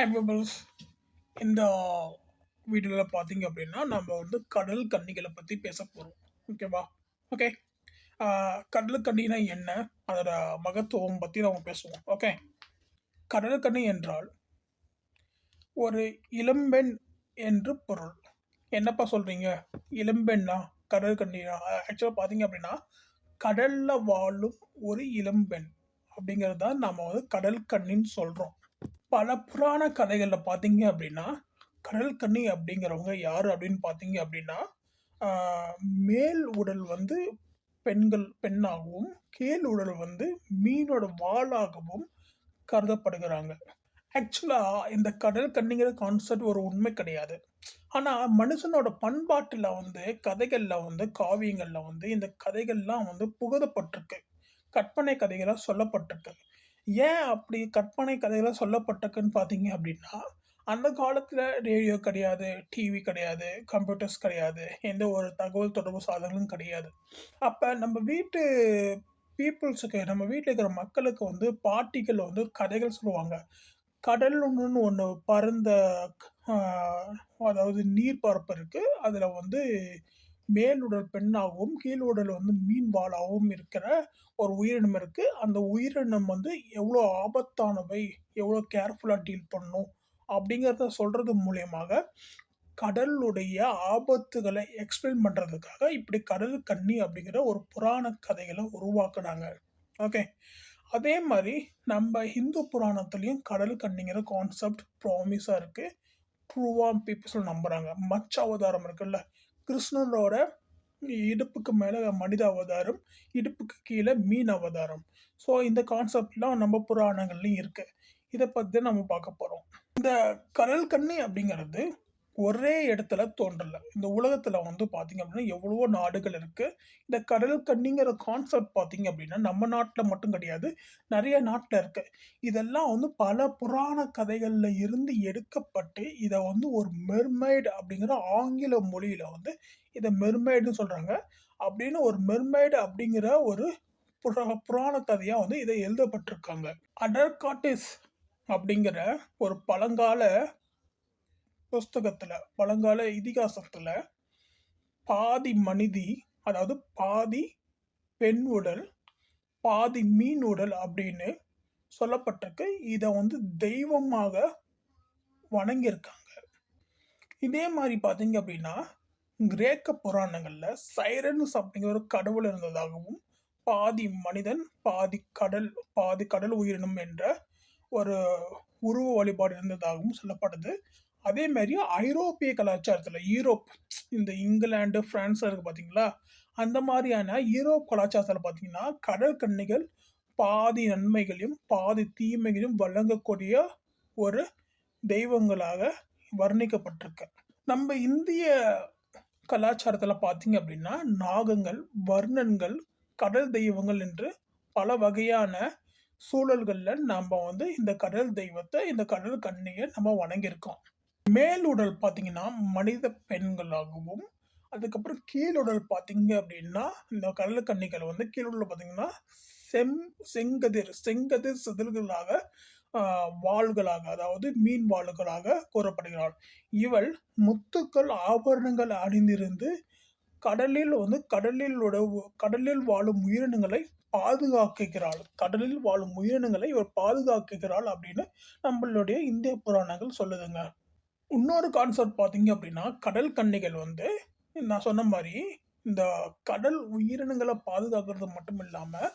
Hi இந்த வீடியோவில் பார்த்தீங்க அப்படின்னா நம்ம வந்து கடல் கன்னிகளை பற்றி பேச போகிறோம் ஓகேவா ஓகே கடல் கன்னினா என்ன? அதோட மகத்துவம் பற்றி நம்ம பேசுவோம். ஓகே கடல் கன்னி என்றால் ஒரு இளம்பெண் என்று பொருள். என்னப்பா சொல்கிறீங்க இளம்பெண்ணா? கடல் கன்னினா ஆக்சுவலாக பார்த்தீங்க அப்படின்னா கடலில் வாழும் ஒரு இளம்பெண். அப்படிங்கிறது தான் நம்ம வந்து கடல் கண்ணின்னு சொல்கிறோம் பல புராண கதைகளில் பார்த்தீங்க அப்படின்னா கடல் கன்னி அப்படிங்கிறவங்க யார் அப்படின்னு பார்த்தீங்க அப்படின்னா மேல் உடல் வந்து பெண்கள் பெண்ணாகவும் கீழ் உடல் வந்து மீனோட வாளாகவும் கருதப்படுகிறாங்க. ஆக்சுவலாக இந்த கடல் கண்ணிங்கிற கான்செப்ட் ஒரு உண்மை கிடையாது. ஆனால் மனுஷனோட பண்பாட்டில் வந்து கதைகளில் வந்து காவியங்களில் வந்து இந்த கதைகள்லாம் வந்து புகழப்பட்டிருக்கு கற்பனை கதைகளாக சொல்லப்பட்டிருக்கு. ஏன் அப்படி கற்பனை கதைகளாக சொல்லப்பட்டிருக்குன்னு பார்த்தீங்க அப்படின்னா அந்த காலத்தில் ரேடியோ கிடையாது டிவி கிடையாது கம்ப்யூட்டர்ஸ் கிடையாது எந்த ஒரு தகவல் தொடர்பு சாதனங்களும் கிடையாது. அப்போ நம்ம வீட்டு பீப்புள்ஸுக்கு நம்ம வீட்டில் இருக்கிற மக்களுக்கு வந்து பாட்டிகள் வந்து கதைகள் சொல்லுவாங்க. கடல் ஒன்றுன்னு ஒன்று பறந்த அதாவது நீர் பரப்பு இருக்குது அதில் வந்து மேலுடல் பெண்ணாகவும் கீழுடல் வந்து மீன் வாளாகவும் இருக்கிற ஒரு உயிரினம் இருக்குது அந்த உயிரினம் வந்து எவ்வளோ ஆபத்தானவை எவ்வளோ கேர்ஃபுல்லாக டீல் பண்ணும் அப்படிங்கிறத சொல்கிறது மூலியமாக கடலுடைய ஆபத்துகளை எக்ஸ்பிளைன் பண்ணுறதுக்காக இப்படி கடல் கன்னி அப்படிங்கிற ஒரு புராண கதைகளை உருவாக்குனாங்க. ஓகே அதே மாதிரி நம்ம இந்து புராணத்துலேயும் கடல் கண்ணிங்கிற கான்செப்ட் ப்ராமிஸாக இருக்குது ட்ரூவாக பீப்புள்ஸ் நம்புகிறாங்க மச்ச அவதாரம் இருக்குல்ல கிருஷ்ணனோட இடுப்புக்கு மேலே மனித அவதாரம் இடுப்புக்கு கீழே மீன் அவதாரம். ஸோ இந்த கான்செப்ட்லாம் நம்ம புராணங்கள்லையும் இருக்குது இதை பற்றி நம்ம பார்க்க போகிறோம் இந்த கடல் கண்ணி அப்படிங்கிறது ஒரே இடத்துல தோன்றல. இந்த உலகத்தில் வந்து பார்த்தீங்க அப்படின்னா எவ்வளவோ நாடுகள் இருக்கு. இந்த கடல் கன்னிங்கிற கான்செப்ட் பார்த்திங்க அப்படின்னா நம்ம நாட்டில் மட்டும் கிடையாது. நிறைய நாட்டில் இருக்கு. இதெல்லாம் வந்து பல புராண கதைகளில் இருந்து எடுக்கப்பட்டு இதை வந்து ஒரு மெர்மைடு அப்படிங்கிற ஆங்கில மொழியில வந்து இதை மெர்மைடுன்னு சொல்றாங்க. அப்படின்னு ஒரு மெர்மைடு அப்படிங்கிற ஒரு புரா புராண கதையாக வந்து இதை எழுதப்பட்டிருக்காங்க. அடர்காட்டிஸ் அப்படிங்கிற ஒரு பழங்கால புஸ்தகத்தில் பழங்கால இதிகாசத்தில் பாதி மனிதி அதாவது பாதி பெண் உடல் பாதி மீன் உடல் அப்படின்னு சொல்லப்பட்டிருக்கு. இதை வந்து தெய்வமாக வணங்கியிருக்காங்க. இதே மாதிரி பார்த்தீங்க அப்படின்னா கிரேக்க புராணங்களில் சைரன்ஸ் அப்படிங்கிற ஒரு கடவுள் இருந்ததாகவும் பாதி மனிதன் பாதி கடல் பாதி கடல் உயிரினம் என்ற ஒரு உருவ வழிபாடு இருந்ததாகவும் சொல்லப்படுது. அதே மாதிரி ஐரோப்பிய கலாச்சாரத்தில் யூரோப் இந்த இங்கிலாந்து ஃப்ரான்ஸாக இருக்குது பார்த்தீங்களா அந்த மாதிரியான யூரோப் கலாச்சாரத்தில் பார்த்தீங்கன்னா கடல் பாதி நன்மைகளையும் பாதி தீமைகளையும் வழங்கக்கூடிய ஒரு தெய்வங்களாக வர்ணிக்கப்பட்டிருக்கு. நம்ம இந்திய கலாச்சாரத்தில் பார்த்தீங்க அப்படின்னா நாகங்கள் வர்ணன்கள் கடல் தெய்வங்கள் என்று பல வகையான சூழல்களில் நம்ம வந்து இந்த கடல் தெய்வத்தை இந்த கடல் கண்ணியை நம்ம வணங்கியிருக்கோம். மேலுடல் பார்த்தீங்கன்னா மனித பெண்களாகவும் அதுக்கப்புறம் கீழுடல் பார்த்தீங்க அப்படின்னா இந்த கடலக்கன்னிகள் வந்து கீழுடல் பார்த்தீங்கன்னா செம் செங்கதிர் செங்கதிர் சிதல்களாக வாள்களாக அதாவது மீன் வாள்களாக கூறப்படுகிறாள். இவள் முத்துக்கள் ஆபரணங்கள் அணிந்திருந்து கடலில் வந்து கடலில் உடவு கடலில் வாழும் உயிரினங்களை பாதுகாக்கிறாள். கடலில் வாழும் உயிரினங்களை இவர் பாதுகாக்கிறாள் அப்படின்னு நம்மளுடைய இந்திய புராணங்கள் சொல்லுதுங்க. இன்னொரு கான்செப்ட் பார்த்தீங்க அப்படின்னா கடல் கன்னிகள் வந்து நான் சொன்ன மாதிரி இந்த கடல் உயிரினங்களை பாதுகாக்கிறது மட்டும் இல்லாமல்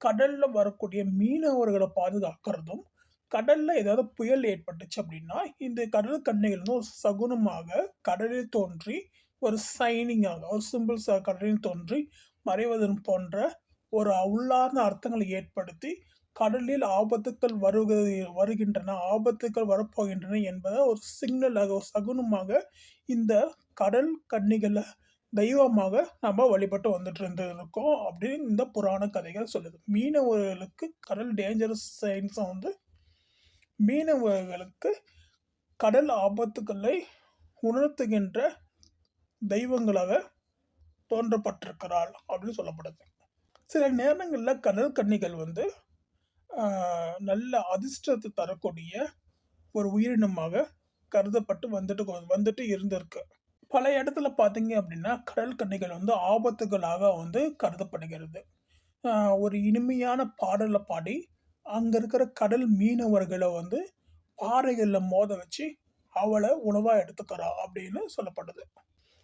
கடலில் வரக்கூடிய மீனவர்களை பாதுகாக்கிறதும் கடலில் ஏதாவது புயல் ஏற்பட்டுச்சு அப்படின்னா இந்த கடல் கன்னிகள் வந்து ஒரு சகுனமாக கடலில் தோன்றி ஒரு சைனிங்காக ஒரு சிம்பிள்ஸாக கடலில் தோன்றி மறைவதன் போன்ற ஒரு உள்ளார்ந்த அர்த்தங்களை ஏற்படுத்தி கடலில் ஆபத்துக்கள் வருகிறது வருகின்றன ஆபத்துக்கள் வரப்போகின்றன என்பதை ஒரு சிக்னலாக ஒரு சகுனமாக இந்த கடல் கன்னிகளை தெய்வமாக நம்ம வழிபட்டு வந்துட்டு இருந்திருக்கோம் அப்படின்னு இந்த புராண கதைகள் சொல்லுது. மீனவர்களுக்கு கடல் டேஞ்சரஸ் சைன்ஸை வந்து மீனவர்களுக்கு கடல் ஆபத்துக்களை உணர்த்துகின்ற தெய்வங்களாக தோன்றப்பட்டிருக்கிறாள் அப்படின்னு சொல்லப்படுது. சில நேரங்களில் கடல் கன்னிகள் வந்து நல்ல அதிர்ஷ்டத்தை தரக்கூடிய ஒரு உயிரினமாக கருதப்பட்டு வந்துட்டு வந்துட்டு இருந்திருக்கு. பல இடத்துல பார்த்தீங்க அப்படின்னா கடல் கன்னிகள் வந்து ஆபத்துகளாக வந்து கருதப்படுகிறது. ஒரு இனிமையான பாடலை பாடி அங்கே இருக்கிற கடல் மீனவர்களை வந்து பாறைகளில் மோத வச்சு அவளை உணவாக எடுத்துக்கிறா அப்படின்னு சொல்லப்படுது.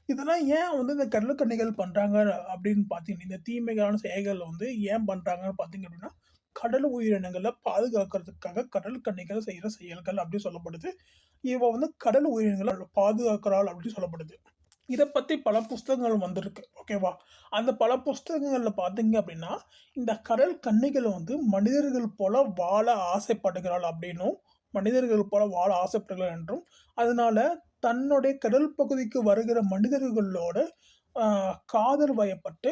இதெல்லாம் ஏன் வந்து இந்த கடலுக்கண்ணிகள் பண்ணுறாங்க அப்படின்னு பார்த்தீங்கன்னா இந்த தீமைகளான செயல்கள் வந்து ஏன் பண்ணுறாங்கன்னு பார்த்தீங்க அப்படின்னா கடல் உயிரினங்களை பாதுகாக்கிறதுக்காக கடல் கன்னிகள் செய்கிற செயல்கள் அப்படின்னு சொல்லப்படுது. இவ வந்து கடல் உயிரினங்களை பாதுகாக்கிறாள் அப்படின்னு சொல்லப்படுது. இதை பற்றி பல புஸ்தகங்கள் வந்திருக்கு ஓகேவா அந்த பல புஸ்தகங்களில் பார்த்தீங்க அப்படின்னா இந்த கடல் கன்னிகள் வந்து மனிதர்கள் போல வாழ ஆசைப்படுகிறாள் அப்படின்னும் மனிதர்கள் போல வாழ ஆசைப்படுகிறாள் என்றும் அதனால தன்னுடைய கடல் பகுதிக்கு வருகிற மனிதர்களோட காதல் வயப்பட்டு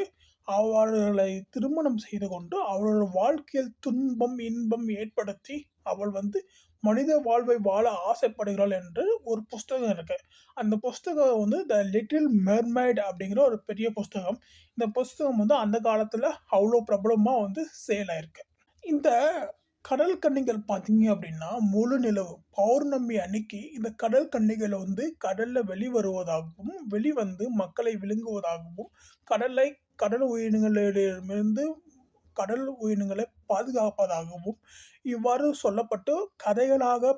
அவர்களை திருமணம் செய்து கொண்டு அவளோட வாழ்க்கையில் துன்பம் இன்பம் ஏற்படுத்தி அவள் வந்து மனித வாழ்வை வாழ ஆசைப்படுகிறாள் என்று ஒரு புஸ்தகம் இருக்கு. அந்த புஸ்தகம் வந்து த லிட்டில் மெர்மைட் அப்படிங்கிற ஒரு பெரிய புஸ்தகம். இந்த புஸ்தகம் வந்து அந்த காலத்தில் அவ்வளோ பிரபலமாக வந்து சேல் ஆயிருக்கு. இந்த கடல் கன்னிகள் பார்த்தீங்க அப்படின்னா முழு நிலவு பௌர்ணமி அன்னைக்கு இந்த கடல் கன்னிகள் வந்து கடல்ல வெளிவருவதாகவும் வெளிவந்து மக்களை விழுங்குவதாகவும் கடலை கடல் உயிரினங்களிடமிருந்து கடல் உயிரினங்களை பாதுகாப்பதாகவும் இவ்வாறு சொல்லப்பட்டு கதைகளாக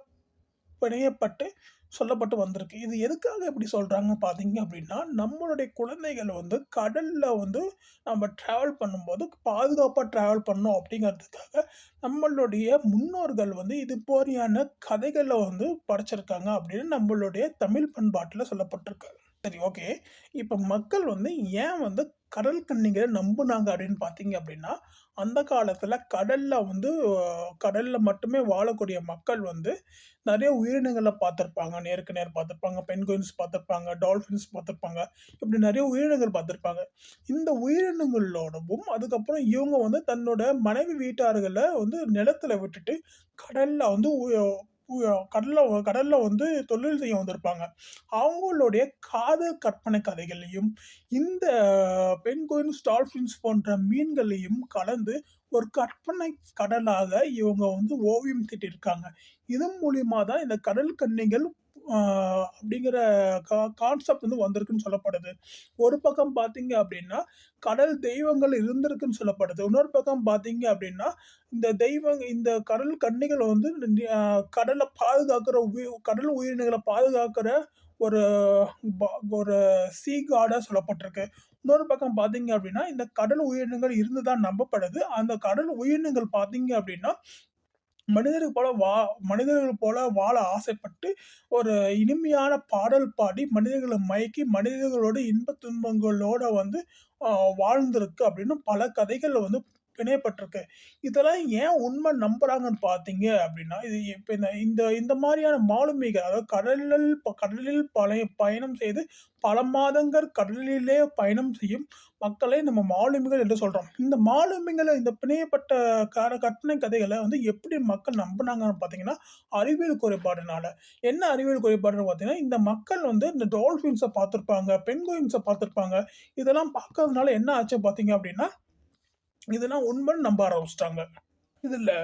பிணையப்பட்டு சொல்லப்பட்டு வந்திருக்கு. இது எதுக்காக இப்படி சொல்கிறாங்க பார்த்தீங்க அப்படின்னா நம்மளுடைய குழந்தைகள் வந்து கடலில் வந்து நம்ம ட்ராவல் பண்ணும்போது பாதுகாப்பாக ட்ராவல் பண்ணோம் அப்படிங்கிறதுக்காக நம்மளுடைய முன்னோர்கள் வந்து இது போறியான கதைகளை வந்து படைச்சிருக்காங்க அப்படின்னு நம்மளுடைய தமிழ் பண்பாட்டில் சொல்லப்பட்டிருக்காங்க சரி ஓகே. இப்போ மக்கள் வந்து ஏன் வந்து கடல் கண்ணிகளை நம்புனாங்க அப்படின்னு பார்த்தீங்க அப்படின்னா அந்த காலத்தில் கடலில் வந்து கடலில் மட்டுமே வாழக்கூடிய மக்கள் வந்து நிறைய உயிரினங்களை பார்த்துருப்பாங்க. நேருக்கு நேர் பார்த்துருப்பாங்க பென்குயின்ஸ் பார்த்துருப்பாங்க டால்ஃபின்ஸ் பார்த்துருப்பாங்க இப்படி நிறைய உயிரினங்கள் பார்த்துருப்பாங்க. இந்த உயிரினங்களோடவும் அதுக்கப்புறம் இவங்க வந்து தன்னோட மனைவி வீட்டார்களை வந்து நிலத்துல விட்டுட்டு கடலில் வந்து கடல்ல கடல்ல வந்து தொழில் செய்ய வந்திருப்பாங்க. அவங்களுடைய காதல் கற்பனை கதைகளையும் இந்த பெண்குயின் ஸ்டால்ஃபின்ஸ் போன்ற மீன்களையும் கலந்து ஒரு கற்பனை கடலாக இவங்க வந்து ஓவியம் திட்டிருக்காங்க. இதன் மூலியமா தான் இந்த கடல் கன்னிகள் அப்படிங்கிற அப்படிங்கிற கான்செப்ட் வந்து வந்திருக்குன்னு சொல்லப்படுது. ஒரு பக்கம் பார்த்தீங்க அப்படின்னா கடல் தெய்வங்கள் இருந்திருக்குன்னு சொல்லப்படுது. இன்னொரு பக்கம் பார்த்தீங்க அப்படின்னா இந்த தெய்வம் இந்த கடல் கன்னிகள் வந்து கடலை பாதுகாக்கிற உயிர் கடல் உயிரினங்களை பாதுகாக்கிற ஒரு ப- ஒரு சீ காடாக சொல்லப்பட்டிருக்கு. இன்னொரு பக்கம் பார்த்தீங்க அப்படின்னா இந்த கடல் உயிரினங்கள் இருந்து தான் நம்பப்படுது. அந்த கடல் உயிரினங்கள் பார்த்தீங்க அப்படின்னா மனிதர்கள் போல வா மனிதர்கள் போல வாழ ஆசைப்பட்டு ஒரு இனிமையான பாடல் பாடி மனிதர்களை மயக்கி மனிதர்களோட இன்ப துன்பங்களோட வந்து வாழ்ந்திருக்கு அப்படின்னு பல கதைகள் வந்து பிணையப்பட்டிருக்கு. இதெல்லாம் ஏன் உண்மை நம்புறாங்கன்னு பார்த்தீங்க அப்படின்னா இது இப்போ இந்த இந்த இந்த மாதிரியான மாலுமிகள் அதாவது கடலில் கடலில் பழைய பயணம் செய்து பல மாதங்கள் கடலிலே பயணம் செய்யும் மக்களை நம்ம மாலுமிகள் என்று சொல்கிறோம் இந்த மாலுமிகளை இந்த பிணையப்பட்ட கார கற்பனை கதைகளை வந்து எப்படி மக்கள் நம்பினாங்கன்னு பார்த்தீங்கன்னா அறிவியல் குறைபாடுனால. என்ன அறிவியல் குறைபாடுன்னு பார்த்தீங்கன்னா இந்த மக்கள் வந்து இந்த டால்ஃபின்ஸை பார்த்துருப்பாங்க பென்குயின்ஸை பார்த்துருப்பாங்க. இதெல்லாம் பார்க்கறதுனால என்ன ஆச்சு பார்த்தீங்க அப்படின்னா இதெல்லாம் உண்மைன்னு நம்ப ஆரம்பிச்சிட்டாங்க. இதில்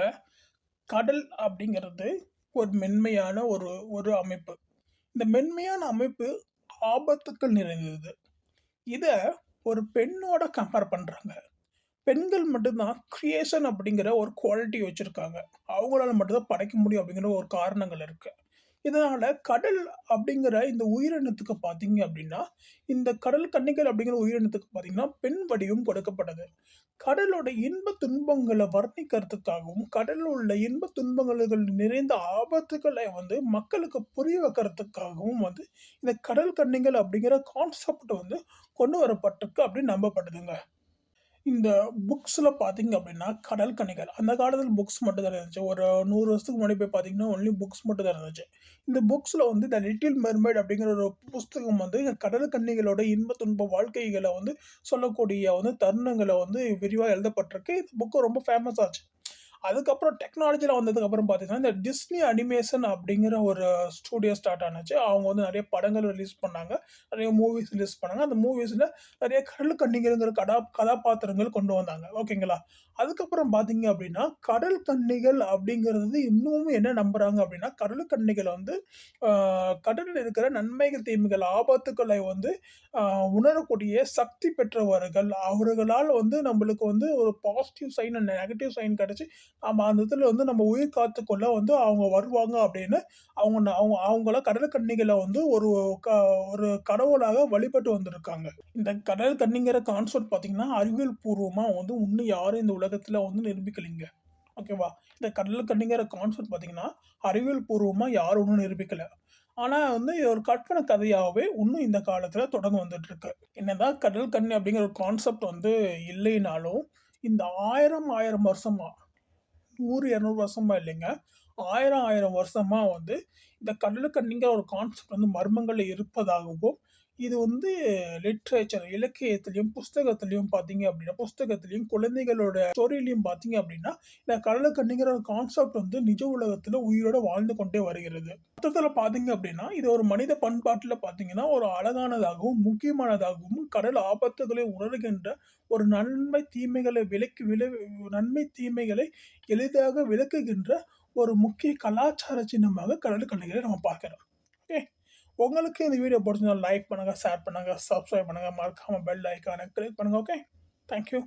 கடல் அப்படிங்கிறது ஒரு மென்மையான ஒரு ஒரு அமைப்பு. இந்த மென்மையான அமைப்பு ஆபத்துக்கள் நிறைந்தது. இதை ஒரு பெண்ணோட கம்பேர் பண்ணுறாங்க பெண்கள் மட்டும்தான் கிரியேஷன் அப்படிங்கிற ஒரு குவாலிட்டி வச்சுருக்காங்க. அவங்களால மட்டும்தான் படைக்க முடியும் அப்படிங்கிற ஒரு காரணங்கள் இருக்குது இதனால் கடல் அப்படிங்கிற இந்த உயிரினத்துக்கு பார்த்தீங்க அப்படின்னா இந்த கடல் கன்னிகள் அப்படிங்கிற உயிரினத்துக்கு பார்த்தீங்கன்னா பெண் வடிவம் கொடுக்கப்பட்டது. கடலோட இன்ப துன்பங்களை வர்ணிக்கிறதுக்காகவும் கடலில் உள்ள இன்ப துன்பங்கள் நிறைந்த ஆபத்துக்களை வந்து மக்களுக்கு புரிய வைக்கிறதுக்காகவும் வந்து இந்த கடல் கன்னிகள் அப்படிங்கிற கான்செப்ட் வந்து கொண்டு வரப்பட்டிருக்கு அப்படின்னு நம்பப்படுதுங்க. இந்த புக்ஸில் பார்த்தீங்க அப்படின்னா கடல் கன்னிகள் அந்த காலத்தில் புக்ஸ் மட்டும் தான் இருந்துச்சு. ஒரு நூறு வருஷத்துக்கு முன்னாடி போய் பார்த்தீங்கன்னா ஒன்லி புக்ஸ் மட்டும் தான் இருந்துச்சு. இந்த புக்ஸில் வந்து த லிட்டில் மெர்மைட் அப்படிங்கிற ஒரு புஸ்தகம் வந்து கடல் கண்ணிகளோட இன்ப துன்ப வாழ்க்கைகளை வந்து சொல்லக்கூடிய வந்து தருணங்களை வந்து விரிவாக எழுதப்பட்டிருக்கு. இந்த புக்கு ரொம்ப ஃபேமஸ் ஆச்சு. அதுக்கப்புறம் டெக்னாலஜியில் வந்ததுக்கப்புறம் பார்த்தீங்கன்னா இந்த டிஸ்னி அனிமேஷன் அப்படிங்கிற ஒரு ஸ்டூடியோ ஸ்டார்ட் ஆனுச்சு. அவங்க வந்து நிறைய படங்கள் ரிலீஸ் பண்ணாங்க. நிறைய மூவிஸ் ரிலீஸ் பண்ணாங்க. அந்த மூவிஸில் நிறைய கடல் கண்ணிகள்ங்கிற கடா கதாபாத்திரங்கள் கொண்டு வந்தாங்க. ஓகேங்களா அதுக்கப்புறம் பார்த்தீங்க அப்படின்னா கடல் கன்னிகள் அப்படிங்கிறது இன்னும் என்ன நம்புகிறாங்க அப்படின்னா கடல் கன்னிகள் வந்து கடலில் இருக்கிற நன்மைகள் தீமைகள் ஆபத்துக்களை வந்து உணரக்கூடிய சக்தி பெற்றவர்கள். அவர்களால் வந்து நம்மளுக்கு வந்து ஒரு positive sign and negative sign கிடச்சி நம்ம அந்த இடத்துல வந்து நம்ம உயிர் காத்துக்கொள்ள வந்து அவங்க வருவாங்க அப்படின்னு அவங்க அவங்க அவங்கள கடல் கன்னிகளை வந்து ஒரு க ஒரு கடவுளாக வழிபட்டு வந்திருக்காங்க. இந்த கடல் கன்னிங்கிற கான்செப்ட் பார்த்தீங்கன்னா அறிவியல் பூர்வமாக வந்து இன்னும் யாரும் இந்த உலகத்தில் வந்து நிரூபிக்கலைங்க. ஓகேவா இந்த கடல் கன்னிங்கிற கான்செப்ட் பார்த்தீங்கன்னா அறிவியல் பூர்வமாக யாரும் ஒன்றும் நிரூபிக்கலை. ஆனால் வந்து ஒரு கற்பனை கதையாகவே இன்னும் இந்த காலத்தில் தொடங்க வந்துட்டு இருக்கு என்னதான் கடல் கண்ணி அப்படிங்கிற ஒரு கான்செப்ட் வந்து இல்லைனாலும் இந்த ஆயிரம் ஆயிரம் வருஷமா நூறு இரநூறு வருஷமா இல்லைங்க. ஆயிரம் ஆயிரம் வருஷமாக வந்து இந்த கடலுக்கண்ணிங்கிற ஒரு கான்செப்ட் வந்து மர்மங்களில் இருப்பதாகவும் இது வந்து லிட்ரேச்சர் இலக்கியத்திலையும் புஸ்தகத்திலையும் பார்த்தீங்க அப்படின்னா புஸ்தகத்திலையும் குழந்தைகளோட ஸ்டோரியிலையும் பார்த்தீங்க அப்படின்னா இந்த கடலுக்கண்ணிங்கிற ஒரு கான்செப்ட் வந்து நிஜ உலகத்தில் உயிரோட வாழ்ந்து கொண்டே வருகிறது. மொத்தத்தில் பார்த்தீங்க அப்படின்னா இது ஒரு மனித பண்பாட்டில் பார்த்தீங்கன்னா ஒரு அழகானதாகவும் முக்கியமானதாகவும் கடல் ஆபத்துகளை உணர்கின்ற ஒரு நன்மை தீமைகளை விலக்கி விளை நன்மை தீமைகளை எளிதாக விளக்குகின்ற ஒரு முக்கிய கலாச்சார சின்னமாக கடல் கண்ணிகளை நம்ம பார்க்கிறோம். உங்களுக்கு இந்த வீடியோ பிடிச்சிருந்தா லைக் பண்ணுங்கள் ஷேர் பண்ணுங்கள் சப்ஸ்கிரைப் பண்ணுங்கள் மறக்காமல் பெல் ஐக்கானை கிளிக் பண்ணுங்கள் ஓகே தேங்க்யூ